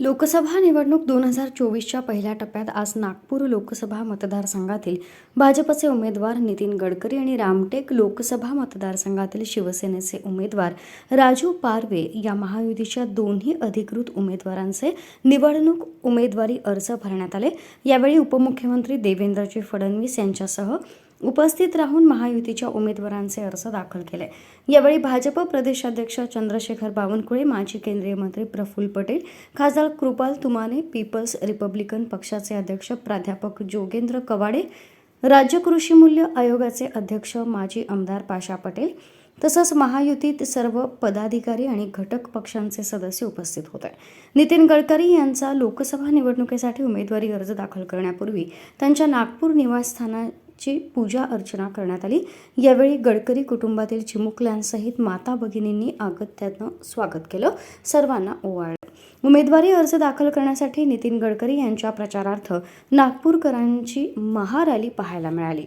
लोकसभा निवडणूक दोन हजार चोवीसच्या पहिल्या टप्प्यात आज नागपूर लोकसभा मतदारसंघातील भाजपचे उमेदवार नितीन गडकरी आणि रामटेक लोकसभा मतदारसंघातील शिवसेनेचे उमेदवार राजू पारवे या महायुतीच्या दोन्ही अधिकृत उमेदवारांचे निवडणूक उमेदवारी अर्ज भरण्यात आले. यावेळी उपमुख्यमंत्री देवेंद्रजी फडणवीस यांच्यासह उपस्थित राहून महायुतीच्या उमेदवारांचे अर्ज दाखल केले. यावेळी भाजप प्रदेशाध्यक्ष चंद्रशेखर बावनकुळे माजी केंद्रीय मंत्री प्रफुल्ल पटेल खासदार कृपाल तुमाने पीपल्स रिपब्लिकन पक्षाचे अध्यक्ष प्राध्यापक जोगेंद्र कवाडे राज्य कृषी मूल्य आयोगाचे अध्यक्ष माजी आमदार पाशा पटेल तसंच महायुतीत सर्व पदाधिकारी आणि घटक पक्षांचे सदस्य उपस्थित होते. नितीन गडकरी यांचा लोकसभा निवडणुकीसाठी उमेदवारी अर्ज दाखल करण्यापूर्वी त्यांच्या नागपूर निवासस्थाना ची पूजा अर्चना करण्यात आली. यावेळी गडकरी कुटुंबातील चिमुकल्यांसहित माता भगिनींनी आगत्यानं स्वागत केलं. सर्वांना ओवाळलं. उमेदवारी अर्ज दाखल करण्यासाठी नितीन गडकरी यांच्या प्रचारार्थ नागपूरकरांची महारॅली पाहायला मिळाली.